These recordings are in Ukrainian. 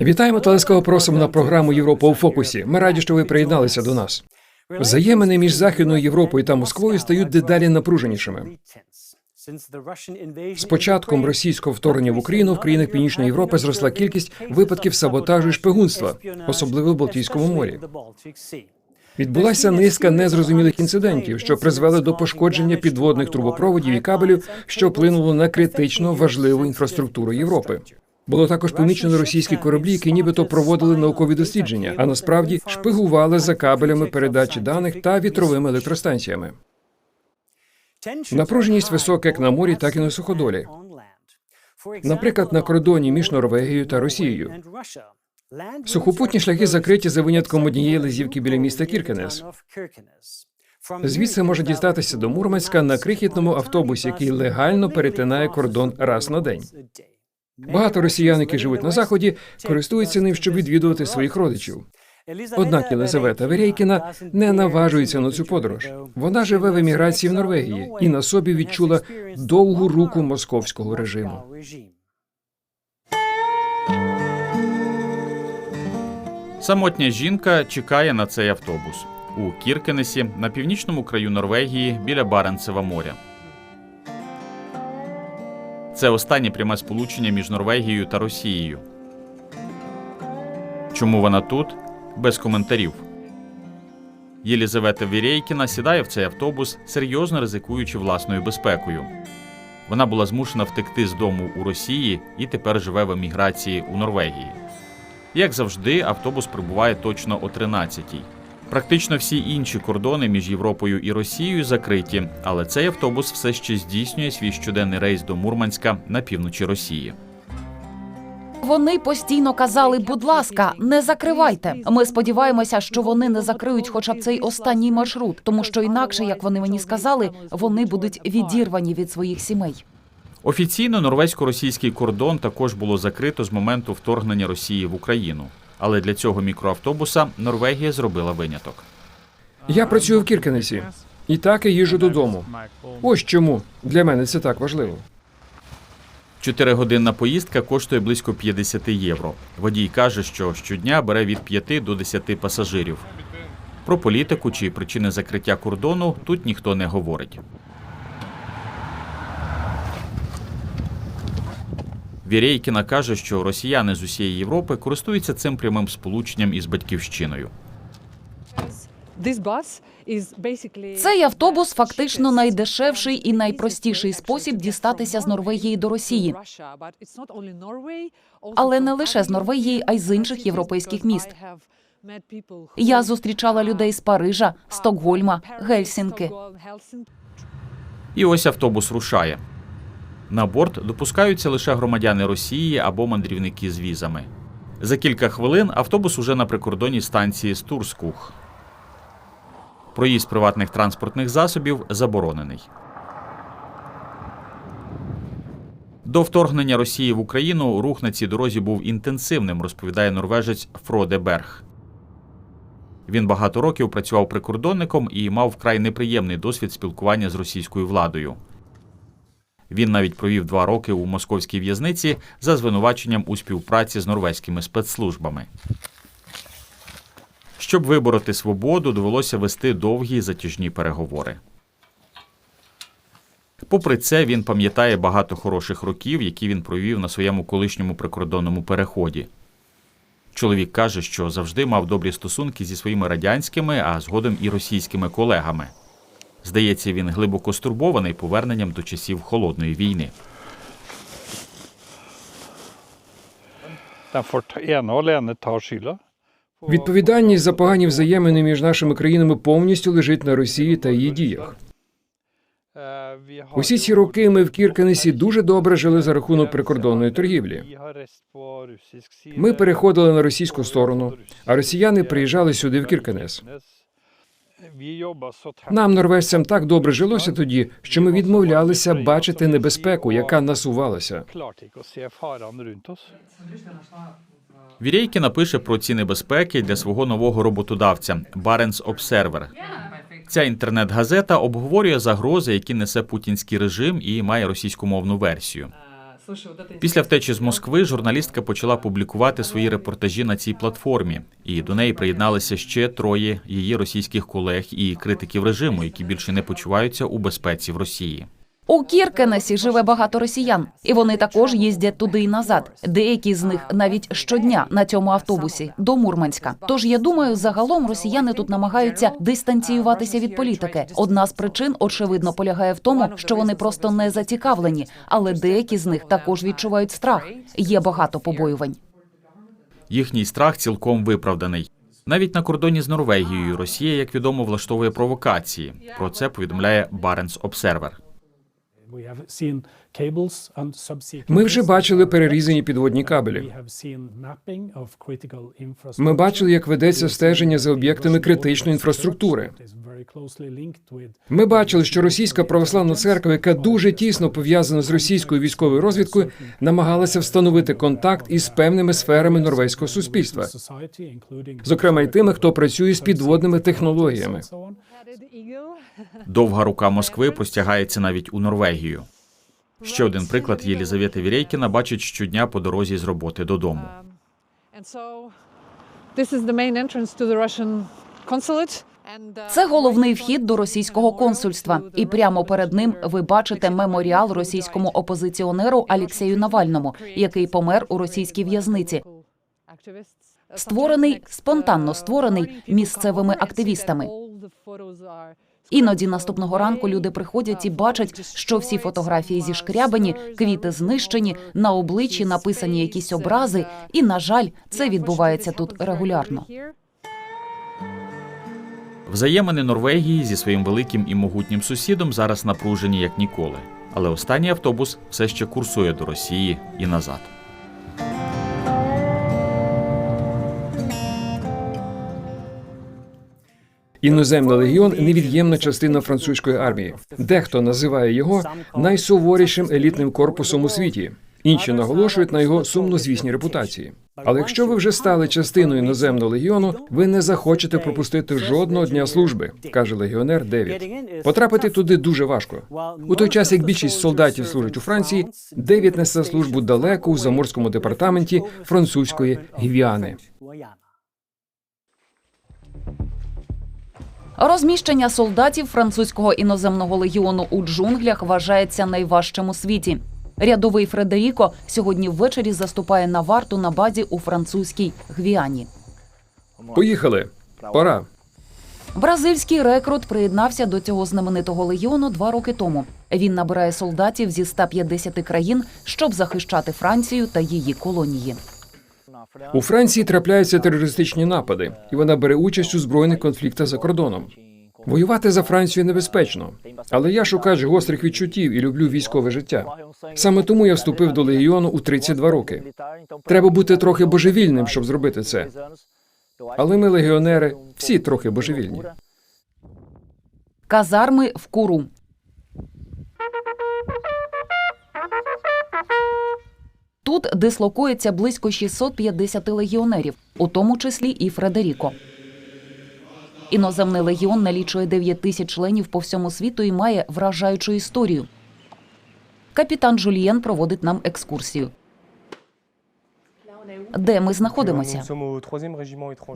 Вітаємо та ласкаво просимо на програму Європа у фокусі. Ми раді, що ви приєдналися до нас. Взаємини між Західною Європою та Москвою стають дедалі напруженішими. З початком російського вторгнення в Україну в країнах Північної Європи зросла кількість випадків саботажу і шпигунства, особливо в Балтійському морі. Відбулася низка незрозумілих інцидентів, що призвели до пошкодження підводних трубопроводів і кабелів, що вплинуло на критично важливу інфраструктуру Європи. Було також помічено російські кораблі, які нібито проводили наукові дослідження, а насправді шпигували за кабелями передачі даних та вітровими електростанціями. Напруженість висока як на морі, так і на суходолі. Наприклад, на кордоні між Норвегією та Росією. Сухопутні шляхи закриті за винятком однієї лазівки біля міста Кіркенес. Звідси можна дістатися до Мурманська на крихітному автобусі, який легально перетинає кордон раз на день. Багато росіян, які живуть на заході, користуються ним, щоб відвідувати своїх родичів. Однак Єлизавета Верейкіна не наважується на цю подорож. Вона живе в еміграції в Норвегії і на собі відчула довгу руку московського режиму. Самотня жінка чекає на цей автобус у Кіркенесі на північному краю Норвегії біля Баренцева моря. Це останнє пряме сполучення між Норвегією та Росією. Чому вона тут? Без коментарів. Єлізавета Вірейкіна сідає в цей автобус, серйозно ризикуючи власною безпекою. Вона була змушена втекти з дому у Росії і тепер живе в еміграції у Норвегії. Як завжди, автобус прибуває точно о 13-й. Практично всі інші кордони між Європою і Росією закриті, але цей автобус все ще здійснює свій щоденний рейс до Мурманська на півночі Росії. Вони постійно казали, будь ласка, не закривайте. Ми сподіваємося, що вони не закриють хоча б цей останній маршрут, тому що інакше, як вони мені сказали, вони будуть відірвані від своїх сімей. Офіційно норвезько-російський кордон також було закрито з моменту вторгнення Росії в Україну. Але для цього мікроавтобуса Норвегія зробила виняток. Я працюю в Кіркенесі і так і їжджу додому. Ось чому для мене це так важливо. Чотиригодинна поїздка коштує близько 50 євро. Водій каже, що щодня бере від 5 до 10 пасажирів. Про політику чи причини закриття кордону тут ніхто не говорить. Вірейкіна каже, що росіяни з усієї Європи користуються цим прямим сполученням із батьківщиною. Цей автобус фактично найдешевший і найпростіший спосіб дістатися з Норвегії до Росії, але не лише з Норвегії, а й з інших європейських міст. Я зустрічала людей з Парижа, Стокгольма, Гельсінки. І ось автобус рушає. На борт допускаються лише громадяни Росії або мандрівники з візами. За кілька хвилин автобус уже на прикордонній станції Стурскух. Проїзд приватних транспортних засобів заборонений. До вторгнення Росії в Україну рух на цій дорозі був інтенсивним, розповідає норвежець Фроде Берг. Він багато років працював прикордонником і мав вкрай неприємний досвід спілкування з російською владою. Він навіть провів два роки у московській в'язниці за звинуваченням у співпраці з норвезькими спецслужбами. Щоб вибороти свободу, довелося вести довгі затяжні переговори. Попри це, він пам'ятає багато хороших років, які він провів на своєму колишньому прикордонному переході. Чоловік каже, що завжди мав добрі стосунки зі своїми радянськими, а згодом і російськими колегами. Здається, він глибоко стурбований поверненням до часів холодної війни. Відповідальність за погані взаємини між нашими країнами повністю лежить на Росії та її діях. Усі ці роки ми в Кіркенесі дуже добре жили за рахунок прикордонної торгівлі. Ми переходили на російську сторону, а росіяни приїжджали сюди в Кіркенес. Нам, норвежцям, так добре жилося тоді, що ми відмовлялися бачити небезпеку, яка насувалася. Вірейки напише про ці небезпеки для свого нового роботодавця Barents Observer. Ця інтернет-газета обговорює загрози, які несе путінський режим, і має російськомовну версію. Після втечі з Москви журналістка почала публікувати свої репортажі на цій платформі, і до неї приєдналися ще троє її російських колег і критиків режиму, які більше не почуваються у безпеці в Росії. У Кіркенесі живе багато росіян, і вони також їздять туди і назад. Деякі з них навіть щодня на цьому автобусі до Мурманська. Тож я думаю, загалом росіяни тут намагаються дистанціюватися від політики. Одна з причин, очевидно, полягає в тому, що вони просто не зацікавлені, але деякі з них також відчувають страх. Є багато побоювань. Їхній страх цілком виправданий. Навіть на кордоні з Норвегією Росія, як відомо, влаштовує провокації. Про це повідомляє Баренц Обсервер. Ми вже бачили перерізані підводні кабелі. Ми бачили, як ведеться стеження за об'єктами критичної інфраструктури. Ми бачили, що російська православна церква, яка дуже тісно пов'язана з російською військовою розвідкою, намагалася встановити контакт із певними сферами норвезького суспільства, зокрема й тими, хто працює з підводними технологіями. Довга рука Москви простягається навіть у Норвегію. Ще один приклад Єлізавета Вірейкіна бачить щодня по дорозі з роботи додому. And, uh, Це головний вхід до російського консульства, і прямо перед ним ви бачите меморіал російському опозиціонеру Алексею Навальному, який помер у російській в'язниці. Створений спонтанно створений місцевими активістами. Іноді наступного ранку люди приходять і бачать, що всі фотографії зішкрябані, квіти знищені, на обличчі написані якісь образи, і на жаль, це відбувається тут регулярно. Взаємини Норвегії зі своїм великим і могутнім сусідом зараз напружені як ніколи. Але останній автобус все ще курсує до Росії і назад. Іноземний легіон невід'ємна частина французької армії. Дехто називає його найсуворішим елітним корпусом у світі. Інші наголошують на його сумнозвісній репутації. Але якщо ви вже стали частиною іноземного легіону, ви не захочете пропустити жодного дня служби, каже легіонер Девід. Потрапити туди дуже важко. У той час, як більшість солдатів служать у Франції, Девід несе службу далеко у заморському департаменті французької Гвіани. Розміщення солдатів французького іноземного легіону у джунглях вважається найважчим у світі. Рядовий Фредеріко сьогодні ввечері заступає на варту на базі у французькій Гвіані. Поїхали. Пора. Бразильський рекрут приєднався до цього знаменитого легіону два роки тому. Він набирає солдатів зі 150 країн, щоб захищати Францію та її колонії. У Франції трапляються терористичні напади, і вона бере участь у збройних конфліктах за кордоном. Воювати за Францію небезпечно, але я шукач гострих відчуттів і люблю військове життя. Саме тому я вступив до легіону у 32 роки. Треба бути трохи божевільним, щоб зробити це. Але ми, легіонери, всі трохи божевільні. Казарми в Куру. Тут дислокується близько 650 легіонерів, у тому числі і Фредеріко. Іноземний легіон налічує 9 тисяч членів по всьому світу і має вражаючу історію. Капітан Жульєн проводить нам екскурсію. Де ми знаходимося?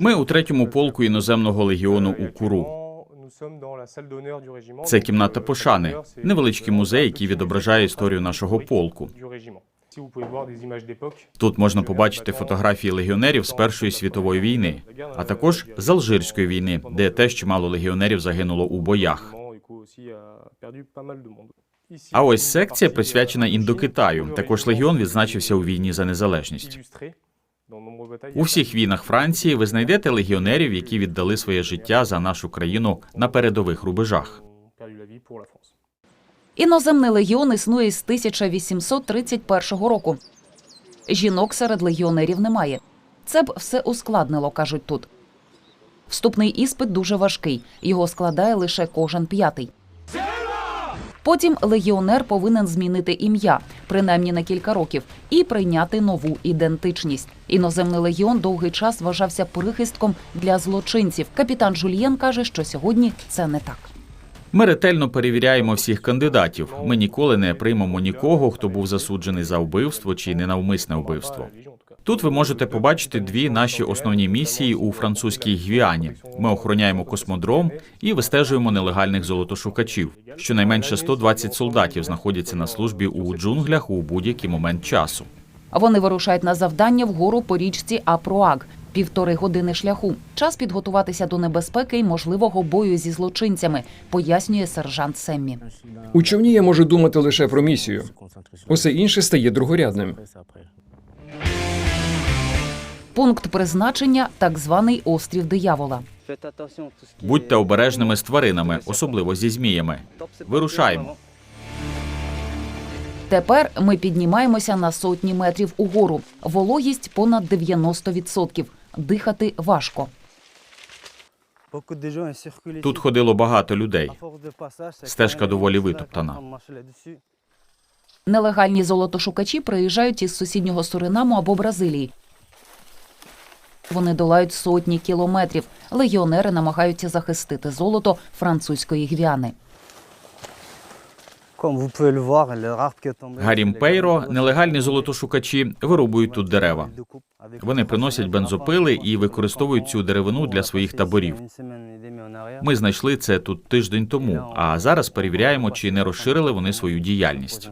Ми у третьому полку іноземного легіону у Куру. Це кімната пошани, невеличкий музей, який відображає історію нашого полку. Тут можна побачити фотографії легіонерів з Першої світової війни, а також з Алжирської війни, де теж чимало легіонерів загинуло у боях. А ось секція присвячена індокитаю. Також легіон відзначився у війні за незалежність. У всіх війнах Франції ви знайдете легіонерів, які віддали своє життя за нашу країну на передових рубежах. Іноземний легіон існує з 1831 року. Жінок серед легіонерів немає. Це б все ускладнило, кажуть тут. Вступний іспит дуже важкий. Його складає лише кожен п'ятий. Потім легіонер повинен змінити ім'я, принаймні на кілька років, і прийняти нову ідентичність. Іноземний легіон довгий час вважався прихистком для злочинців. Капітан Жульєн каже, що сьогодні це не так. Ми ретельно перевіряємо всіх кандидатів. Ми ніколи не приймемо нікого, хто був засуджений за вбивство чи ненавмисне вбивство. Тут ви можете побачити дві наші основні місії у французькій Гвіані. Ми охороняємо космодром і вистежуємо нелегальних золотошукачів. Щонайменше 120 солдатів знаходяться на службі у джунглях у будь-який момент часу. Вони вирушають на завдання вгору по річці Апроаг. Півтори години шляху. Час підготуватися до небезпеки і можливого бою зі злочинцями, пояснює сержант Семмі. У човні я можу думати лише про місію. Усе інше стає другорядним. Пункт призначення так званий острів диявола. Будьте обережними з тваринами, особливо зі зміями. Вирушаємо. Тепер ми піднімаємося на сотні метрів угору. Вологість понад 90%. Дихати важко. Тут ходило багато людей. Стежка доволі витоптана. Нелегальні золотошукачі приїжджають із сусіднього Суринаму або Бразилії. Вони долають сотні кілометрів. Легіонери намагаються захистити золото французької гвіани. Гарім Пейро, нелегальні золотошукачі, вирубують тут дерева. Вони приносять бензопили і використовують цю деревину для своїх таборів. Ми знайшли це тут тиждень тому, а зараз перевіряємо, чи не розширили вони свою діяльність.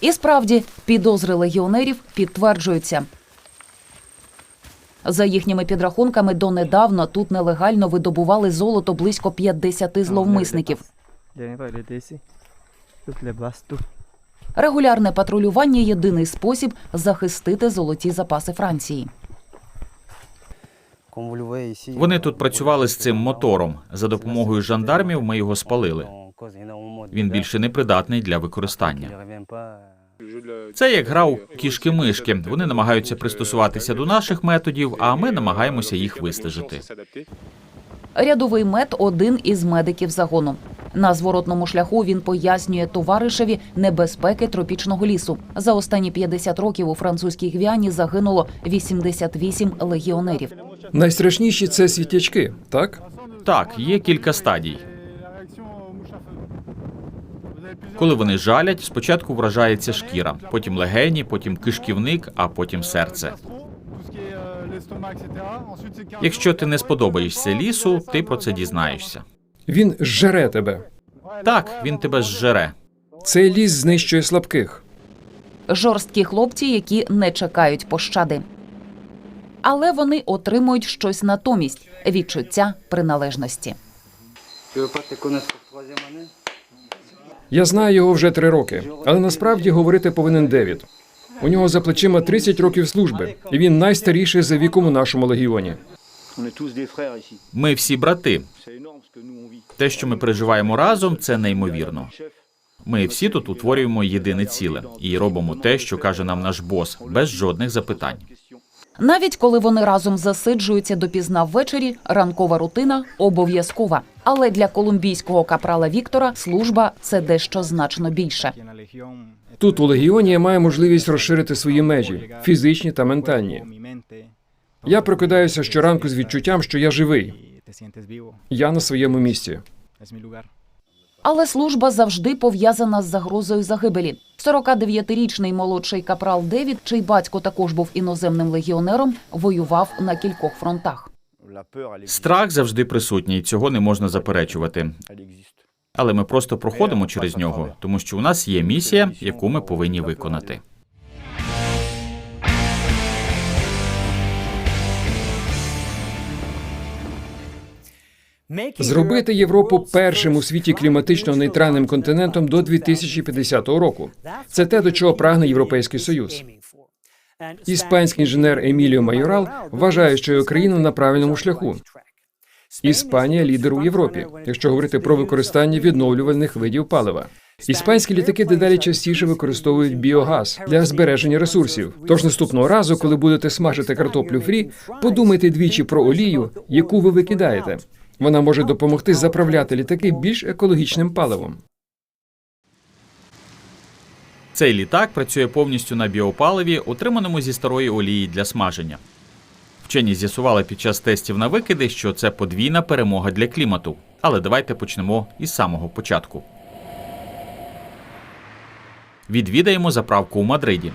І справді підозри легіонерів підтверджуються. За їхніми підрахунками, донедавна тут нелегально видобували золото близько 50 зловмисників. Регулярне патрулювання єдиний спосіб захистити золоті запаси Франції. Вони тут працювали з цим мотором. За допомогою жандармів ми його спалили. Він більше не придатний для використання. Це як гра у кішки-мишки. Вони намагаються пристосуватися до наших методів, а ми намагаємося їх вистежити. Рядовий мед один із медиків загону. На зворотному шляху він пояснює товаришеві небезпеки тропічного лісу. За останні 50 років у французькій гвіані загинуло 88 легіонерів. Найстрашніші це світячки, так? Так, є кілька стадій. Коли вони жалять, спочатку вражається шкіра, потім легені, потім кишківник, а потім серце. Якщо ти не сподобаєшся лісу, ти про це дізнаєшся. Він зжере тебе. Так, він тебе зжере. Цей ліс знищує слабких. Жорсткі хлопці, які не чекають пощади. Але вони отримують щось натомість відчуття приналежності. Я знаю його вже три роки, але насправді говорити повинен Девід. У нього за плечима 30 років служби, і він найстаріший за віком у нашому легіоні. Ми всі брати. Те, що ми переживаємо разом, це неймовірно. Ми всі тут утворюємо єдине ціле і робимо те, що каже нам наш бос, без жодних запитань. Навіть коли вони разом засиджуються допізна ввечері, ранкова рутина обов'язкова. Але для колумбійського капрала Віктора служба це дещо значно більше. Тут у легіоні я маю можливість розширити свої межі фізичні та ментальні. Я прокидаюся щоранку з відчуттям, що я живий. Я на своєму місці. Але служба завжди пов'язана з загрозою загибелі. 49-річний молодший капрал Девід, чий батько також був іноземним легіонером, воював на кількох фронтах. Страх завжди присутній, цього не можна заперечувати. Але ми просто проходимо через нього, тому що у нас є місія, яку ми повинні виконати. Зробити Європу першим у світі кліматично нейтральним континентом до 2050 року. Це те, до чого прагне Європейський Союз. Іспанський інженер Еміліо Майорал вважає, що його країна на правильному шляху. Іспанія лідер у Європі, якщо говорити про використання відновлювальних видів палива. Іспанські літаки дедалі частіше використовують біогаз для збереження ресурсів. Тож наступного разу, коли будете смажити картоплю фрі, подумайте двічі про олію, яку ви викидаєте. Вона може допомогти заправляти літаки більш екологічним паливом. Цей літак працює повністю на біопаливі, отриманому зі старої олії для смаження. Вчені з'ясували під час тестів на викиди, що це подвійна перемога для клімату. Але давайте почнемо із самого початку. Відвідаємо заправку у Мадриді.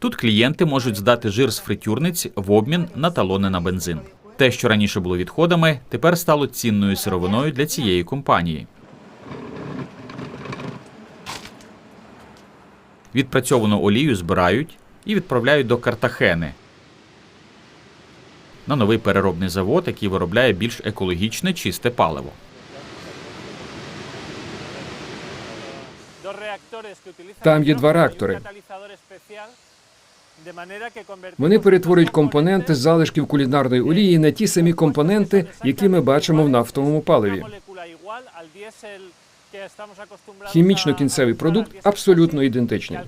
Тут клієнти можуть здати жир з фритюрниць в обмін на талони на бензин. Те, що раніше було відходами, тепер стало цінною сировиною для цієї компанії. Відпрацьовану олію збирають і відправляють до Картахени на новий переробний завод, який виробляє більш екологічне чисте паливо. Там є два реактори. Вони перетворюють компоненти з залишків кулінарної олії на ті самі компоненти, які ми бачимо в нафтовому паливі. Хімічно-кінцевий продукт абсолютно ідентичний.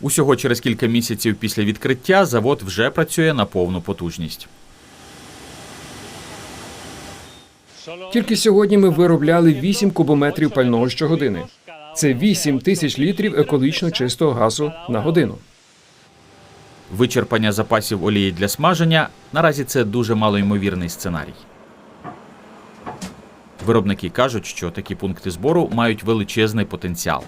Усього через кілька місяців після відкриття завод вже працює на повну потужність. Тільки сьогодні ми виробляли 8 кубометрів пального щогодини. Це 8 тисяч літрів екологічно чистого газу на годину. Вичерпання запасів олії для смаження наразі це дуже малоймовірний сценарій. Виробники кажуть, що такі пункти збору мають величезний потенціал.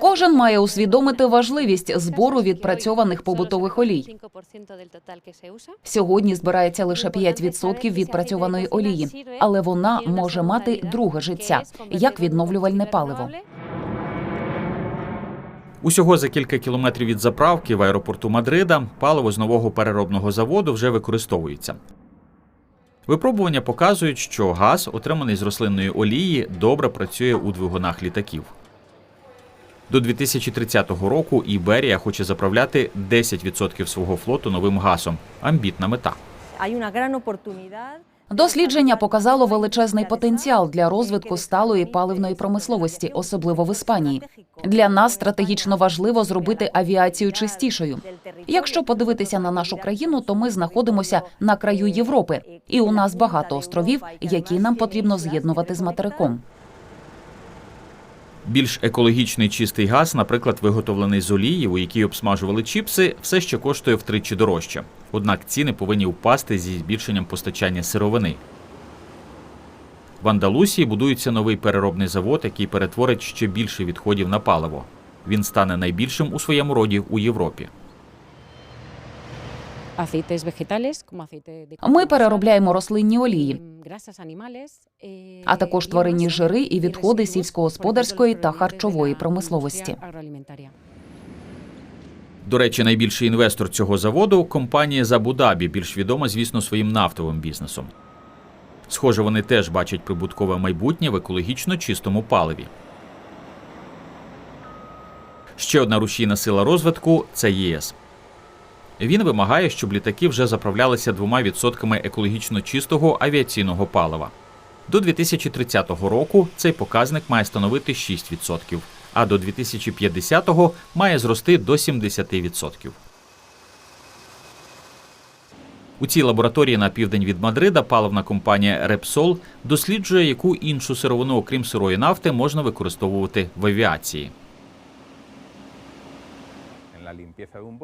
Кожен має усвідомити важливість збору відпрацьованих побутових олій. 5% del total que se usa. Сьогодні збирається лише 5% відпрацьованої олії, але вона може мати друге життя як відновлювальне паливо. Усього за кілька кілометрів від заправки в аеропорту Мадрида паливо з нового переробного заводу вже використовується. Випробування показують, що газ, отриманий з рослинної олії, добре працює у двигунах літаків. До 2030 року Іберія хоче заправляти 10% свого флоту новим газом. Амбітна мета. Дослідження показало величезний потенціал для розвитку сталої паливної промисловості, особливо в Іспанії. Для нас стратегічно важливо зробити авіацію чистішою. Якщо подивитися на нашу країну, то ми знаходимося на краю Європи, і у нас багато островів, які нам потрібно з'єднувати з материком. Більш екологічний чистий газ, наприклад, виготовлений з олії, у якій обсмажували чіпси, все ще коштує втричі дорожче. Однак ціни повинні впасти зі збільшенням постачання сировини. В Андалусії будується новий переробний завод, який перетворить ще більше відходів на паливо. Він стане найбільшим у своєму роді у Європі. Ми переробляємо рослинні олії, eh, а також тваринні жири і відходи сільськогосподарської та харчової промисловості. До речі, найбільший інвестор цього заводу компанія з Абу-Дабі, більш відома, звісно, своїм нафтовим бізнесом. Схоже, вони теж бачать прибуткове майбутнє в екологічно чистому паливі. Ще одна рушійна сила розвитку це ЄС. Він вимагає, щоб літаки вже заправлялися двома відсотками екологічно чистого авіаційного палива. До 2030 року цей показник має становити 6%, а до 2050-го має зрости до 70%. У цій лабораторії на південь від Мадрида паливна компанія Repsol досліджує, яку іншу сировину, окрім сирої нафти, можна використовувати в авіації.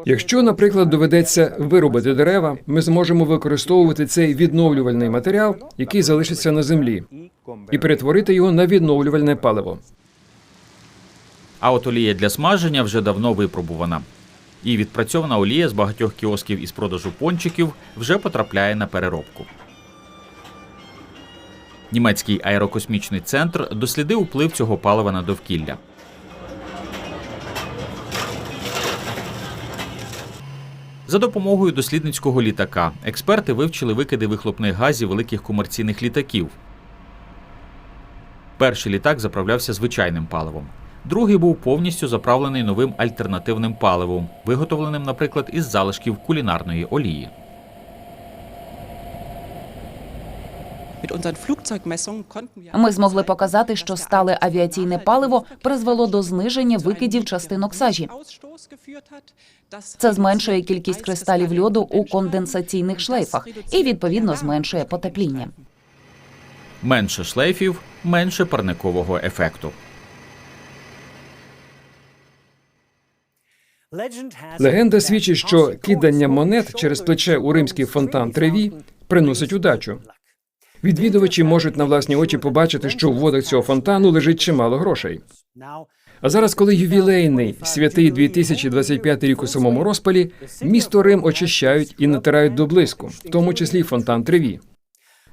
Якщо, наприклад, доведеться вирубати дерева, ми зможемо використовувати цей відновлювальний матеріал, який залишиться на землі, і перетворити його на відновлювальне паливо. А от олія для смаження вже давно випробувана. І відпрацьована олія з багатьох кіосків із продажу пончиків вже потрапляє на переробку. Німецький аерокосмічний центр дослідив вплив цього палива на довкілля. За допомогою дослідницького літака експерти вивчили викиди вихлопних газів великих комерційних літаків. Перший літак заправлявся звичайним паливом. Другий був повністю заправлений новим альтернативним паливом, виготовленим, наприклад, із залишків кулінарної олії. Ми змогли показати, що стале авіаційне паливо призвело до зниження викидів частинок сажі. Це зменшує кількість кристалів льоду у конденсаційних шлейфах і відповідно зменшує потепління. Менше шлейфів, менше парникового ефекту. Легенда свідчить, що кидання монет через плече у римський фонтан Треві приносить удачу. Відвідувачі можуть на власні очі побачити, що в водах цього фонтану лежить чимало грошей. А зараз, коли ювілейний святий 2025 рік у самому розпалі, місто Рим очищають і натирають до блиску, в тому числі фонтан Треві.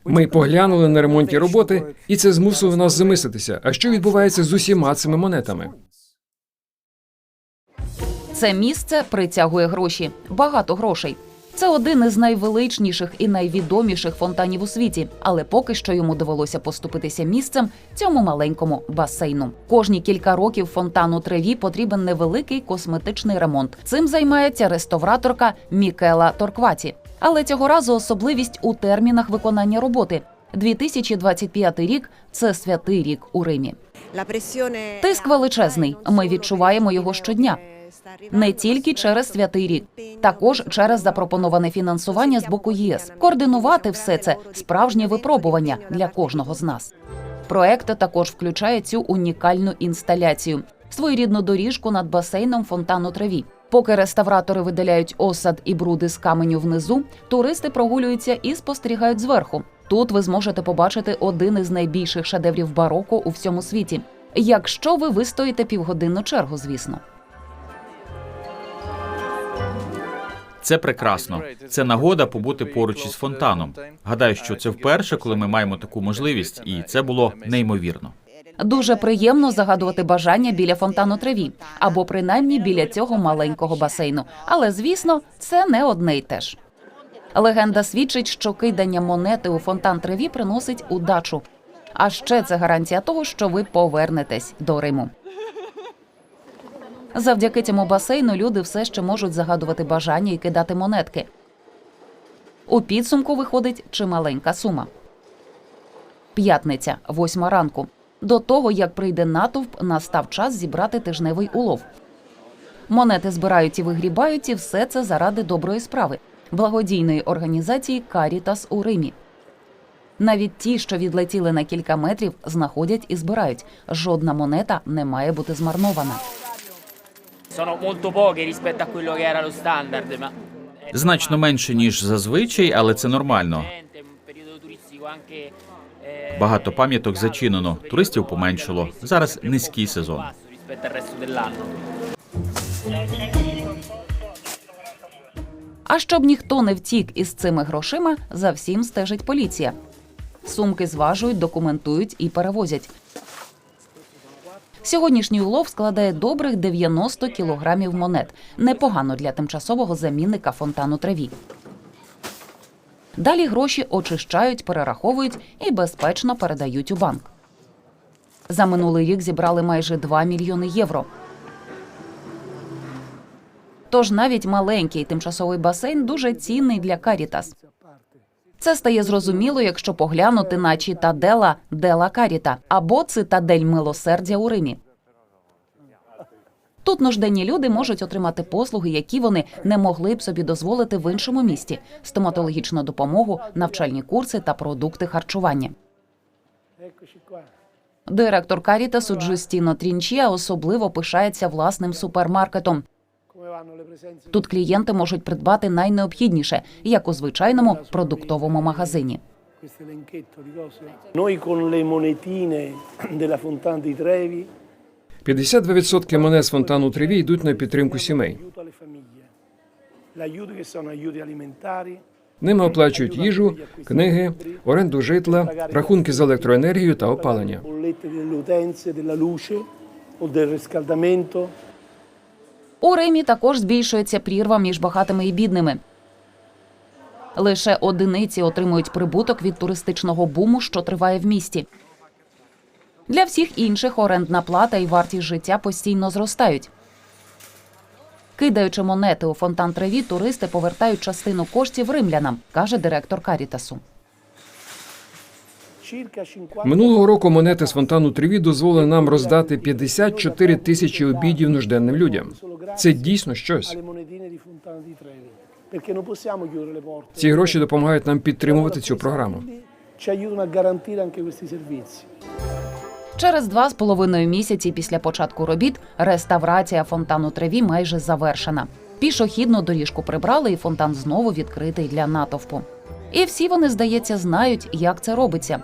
Ми поглянули на ремонтні роботи, і це змусило нас замислитися, а що відбувається з усіма цими монетами. Це місце притягує гроші, багато грошей. Це один із найвеличніших і найвідоміших фонтанів у світі, але поки що йому довелося поступитися місцем цьому маленькому басейну. Кожні кілька років фонтану Треві потрібен невеликий косметичний ремонт. Цим займається реставраторка Мікела Торкваті. Але цього разу особливість у термінах виконання роботи. 2025 рік це святий рік у Римі. Тиск величезний. Ми відчуваємо його щодня. Не тільки через святий рік, також через запропоноване фінансування з боку ЄС. Координувати все це справжнє випробування для кожного з нас. Проект також включає цю унікальну інсталяцію, своєрідну доріжку над басейном фонтану траві. Поки реставратори видаляють осад і бруди з каменю внизу, туристи прогулюються і спостерігають зверху. Тут ви зможете побачити один із найбільших шедеврів бароко у всьому світі. Якщо ви вистоїте півгодинну чергу, звісно. Це прекрасно. Це нагода побути поруч із фонтаном. Гадаю, що це вперше, коли ми маємо таку можливість, і це було неймовірно. Дуже приємно загадувати бажання біля фонтану траві або принаймні біля цього маленького басейну. Але звісно, це не одне й те ж. Легенда свідчить, що кидання монети у фонтан траві приносить удачу. А ще це гарантія того, що ви повернетесь до Риму. Завдяки цьому басейну люди все ще можуть загадувати бажання і кидати монетки. У підсумку виходить чималенька сума. П'ятниця, восьма ранку. До того, як прийде натовп, настав час зібрати тижневий улов. Монети збирають і вигрібають, і все це заради доброї справи благодійної організації Карітас у Римі. Навіть ті, що відлетіли на кілька метрів, знаходять і збирають. Жодна монета не має бути змарнована. Sono molto poche rispetto a quello che era lo standard, ma Значно менше ніж зазвичай, але це нормально. eh, Багато пам'яток зачинено, туристів поменшало. Зараз низький сезон. А щоб ніхто не втік із цими грошима, за всім стежить поліція. Сумки зважують, документують і перевозять. Сьогоднішній улов складає добрих 90 кілограмів монет. Непогано для тимчасового замінника фонтану траві. Далі гроші очищають, перераховують і безпечно передають у банк. За минулий рік зібрали майже 2 мільйони євро. Тож навіть маленький тимчасовий басейн дуже цінний для Карітас. Це стає зрозуміло, якщо поглянути на Чітадела Дела Каріта або цитадель милосердя у Римі. Тут нужденні люди можуть отримати послуги, які вони не могли б собі дозволити в іншому місті: стоматологічну допомогу, навчальні курси та продукти харчування. Директор Карітасу Джустіно Трінчія особливо пишається власним супермаркетом. Тут клієнти можуть придбати найнеобхідніше, як у звичайному продуктовому магазині. Noi con le monetine della Fontana di Trevi 52% монет з фонтану Треві йдуть на підтримку сімей. Ними оплачують їжу, книги, оренду житла, рахунки за електроенергію та опалення. У Римі також збільшується прірва між багатими і бідними. Лише одиниці отримують прибуток від туристичного буму, що триває в місті. Для всіх інших орендна плата і вартість життя постійно зростають. Кидаючи монети у фонтан траві, туристи повертають частину коштів римлянам, каже директор Карітасу. Circa 50 Минулого року монети з фонтану Треві дозволили нам роздати 54 тисячі обідів нужденним людям. Це дійсно щось. Ці гроші допомагають нам підтримувати цю програму. Через два з половиною місяці після початку робіт реставрація фонтану Треві майже завершена. Пішохідну доріжку прибрали, і фонтан знову відкритий для натовпу. І всі вони, здається, знають, як це робиться.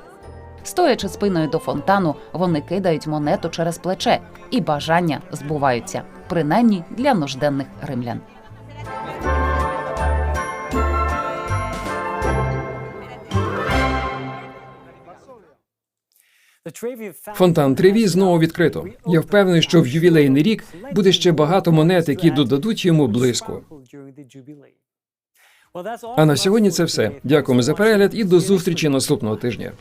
Стоячи спиною до фонтану, вони кидають монету через плече, і бажання збуваються, принаймні для нужденних римлян. Фонтан Треві знову відкрито. Я впевнений, що в ювілейний рік буде ще багато монет, які додадуть йому блиску. А на сьогодні це все. Дякуємо за перегляд і до зустрічі наступного тижня.